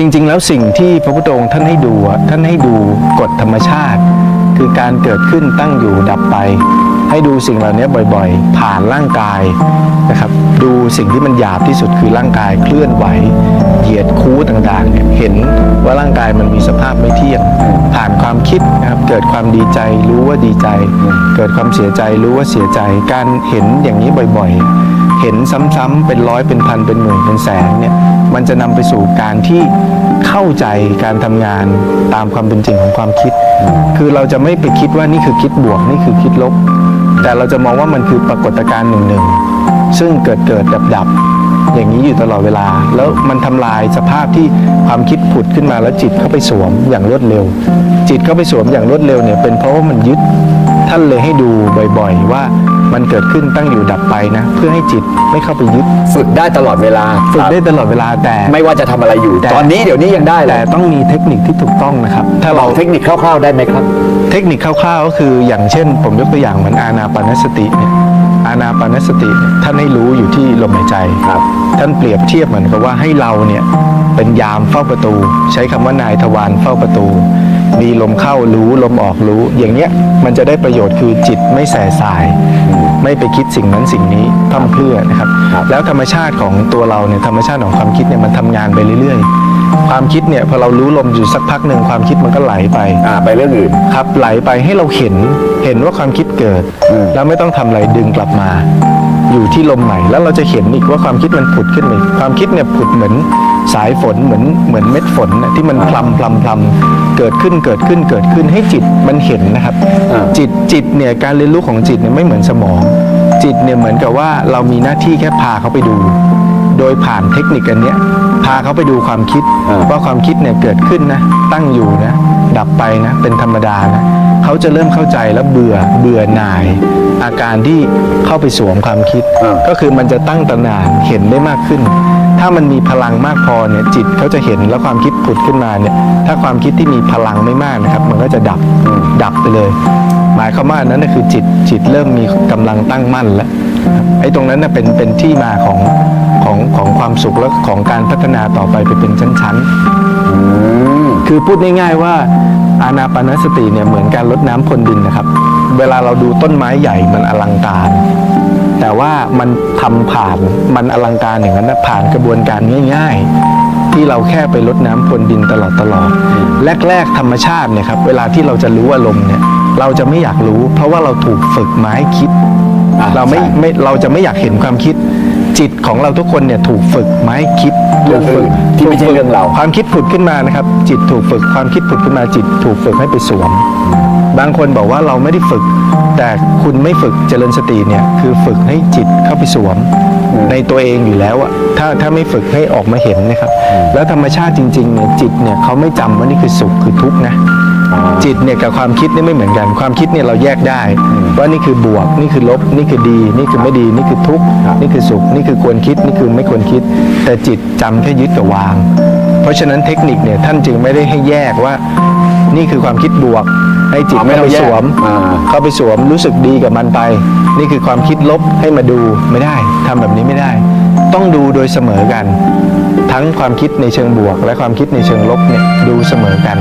จริง ๆ แล้วสิ่งที่พระพุทธองค์ท่านให้ดูอะท่านให้ดูกฎธรรมชาติ คือการเกิดขึ้นตั้งอยู่ดับไป ให้ดูสิ่งเหล่านี้บ่อยๆ ผ่านร่างกายนะครับดูสิ่งที่มันหยาบที่สุดคือร่างกายเคลื่อนไหว เหยียดคู้ต่างๆเนี่ยเห็นว่าร่างกายมันมีสภาพไม่เที่ยง ผ่านความคิดนะครับเกิดความดีใจรู้ว่าดีใจ เกิดความเสียใจรู้ว่าเสียใจ การเห็นอย่างนี้บ่อยๆ เห็นซ้ำๆเป็นร้อยเป็นพันเป็นหมื่นเป็นแสนเนี่ยมันจะนำไปสู่การที่เข้าใจการทำงานตามความเป็นจริงของความคิด คือเราจะไม่ไปคิดว่านี่คือคิดบวกนี่คือคิดลบ แต่เราจะมองว่ามันคือปรากฏการณ์หนึ่งหนึ่งๆซึ่งเกิดเกิดดับดับๆอย่างนี้อยู่ตลอดเวลา แล้วมันทำลายสภาพที่ความคิดผุดขึ้นมาแล้วจิตเข้าไปสวมอย่างรวดเร็ว จิตเข้าไปสวมอย่างรวดเร็วเนี่ยเป็นเพราะว่ามันยึดท่านเลยให้ดูบ่อย ๆ ว่า มันเกิดขึ้นตั้งอยู่ดับไปนะ เพื่อให้จิตไม่เข้าไปยึดฝึกได้ตลอดเวลาฝึกได้ตลอดเวลาแต่ ไม่ว่าจะทำอะไรอยู่ แต่ ตอนนี้เดี๋ยวนี้ยังได้เลแต่ยต้องมีเทคนิคที่ถูกต้องนะครับ ถ้าลเราองเทคนิคคร่าวๆได้ไหมครับ เทคนิคคร่าวๆก็คืออย่างเช่น ผมยกตัวอย่างเหมือนอานาปานสติเนี่ยอานาปานสติเนี่ยท่านให้รู้อยู่ที่ลมหายใจครับ ท่านเปรียบเทียบเหมือนกับว่าให้เราเนี่ยเป็นยามเฝ้าประตู ใช้คำว่านายทวารเฝ้าประตู มีลมเข้ารู้ลมออกรู้ อย่างเนี้ยมันจะได้ประโยชน์คือจิตไม่แส่สาย ไม่ไปคิดสิ่งนั้นสิ่งนี้พร่ำเพรื่อนะครับครับ แล้วธรรมชาติของตัวเราเนี่ยธรรมชาติของความคิดเนี่ยมันทำงานไปเรื่อยๆ ความคิดเนี่ยพอเรารู้ลมอยู่สักพักหนึ่งความคิดมันก็ไหลไปอ่าไปเรื่องอื่นครับไหลไปให้เราเห็นเห็นว่าความคิดเกิดอืมแล้วไม่ต้องทำอะไรดึงกลับมาอยู่ ที่ลมใหม่ แล้วเราจะเห็นอีกว่าความคิดมันผุดขึ้นมาอีกความคิดเนี่ยผุดเหมือนสายฝนเหมือนเหมือนเม็ดฝนน่ะที่มันพลำพลำพลำเกิดขึ้นเกิดขึ้นเกิดขึ้นให้จิตมันเห็นนะครับอ่าจิตจิตเนี่ยการเรียนรู้ของจิตเนี่ยไม่เหมือนสมอง จิตเนี่ยเหมือนกับว่าเรามีหน้าที่แค่พาเขาไปดู โดยผ่านเทคนิคอันเนี้ยพาเขาไปดูความคิดอ่าว่าความคิดเนี่ยเกิดขึ้นนะตั้งอยู่นะดับไปนะเป็นธรรมดานะ เขาจะเริ่มเข้าใจแล้วเบื่อเบื่อหน่าย อาการที่เข้าไปสวมความคิด ก็คือมันจะตั้งตระหน่านเห็นได้มากขึ้น ถ้ามันมีพลังมากพอเนี่ยจิตเขาจะเห็นแล้วความคิดผุดขึ้นมาเนี่ยถ้าความคิดที่มีพลังไม่มากนะครับ มันก็จะดับดับไปเลย หมายความว่าอันนั้นนะคือจิตจิตเริ่มมีกำลังตั้งมั่นแล้วไอ้ตรงนั้นนะเป็นเป็นที่มาของของของความสุขและของการพัฒนาต่อไปไปเป็นชั้นๆคือพูดง่ายๆว่า อานาปานสติเนี่ยเหมือนการลดน้ำพรวนดินนะครับ เวลาเราดูต้นไม้ใหญ่มันอลังการ แต่ว่ามันทำผ่านมันอลังการอย่างนั้นผ่านกระบวนการง่าย ๆ ที่เราแค่ไปลดน้ำพรวนดินตลอดตลอดแรก ๆ ธรรมชาติเนี่ยครับเวลาที่เราจะรู้อารมณ์เนี่ยเราจะไม่อยากรู้ เพราะว่าเราถูกฝึกไม้คิด เราไม่ไม่เราจะไม่อยากเห็นความคิด จิตของเราทุกคนเนี่ยถูกฝึกมาให้คิดเรื่องอื่นที่ไม่ใช่เรื่องเรา ความคิดผุดขึ้นมานะครับ จิตถูกฝึกความคิดผุดขึ้นมาจิต ถูกฝึกให้ไปสวม บางคนบอกว่าเราไม่ได้ฝึก แต่คุณไม่ฝึกเจริญสติเนี่ยคือฝึกให้จิตเข้าไปสวม ในตัวเองอยู่แล้วอะถ้าถ้าไม่ฝึกให้ออกมาเห็นนะครับ แล้วธรรมชาติจริงๆเนี่ยจิตเนี่ยเขาไม่จำว่านี่คือสุขคือทุกข์นะจิตเนี่ยกับความคิดนี่ไม่เหมือนกัน ความคิดเนี่ยเราแยกได้ว่านี่คือบวกนี่คือลบนี่คือดี นี่คือไม่ดีนี่คือทุกข์นี่คือสุข นี่คือควรคิดนี่คือไม่ควรคิด แต่จิตจำแค่ยึดกับวาง เพราะฉะนั้นเทคนิคเนี่ยท่านจึงไม่ได้ให้แยกว่า นี่คือความคิดบวก ให้จิตอ๋อไม่เข้าต้อไปงแยกสวม อ่า เข้าไปสวมรู้สึกดีกับมันไป นี่คือความคิดลบให้มาดูไม่ได้ทำแบบนี้ไม่ได้ ต้องดูโดยเสมอกัน ทั้งความคิดในเชิงบวก และความคิดในเชิงลบเนี่ยดูเสมอกัน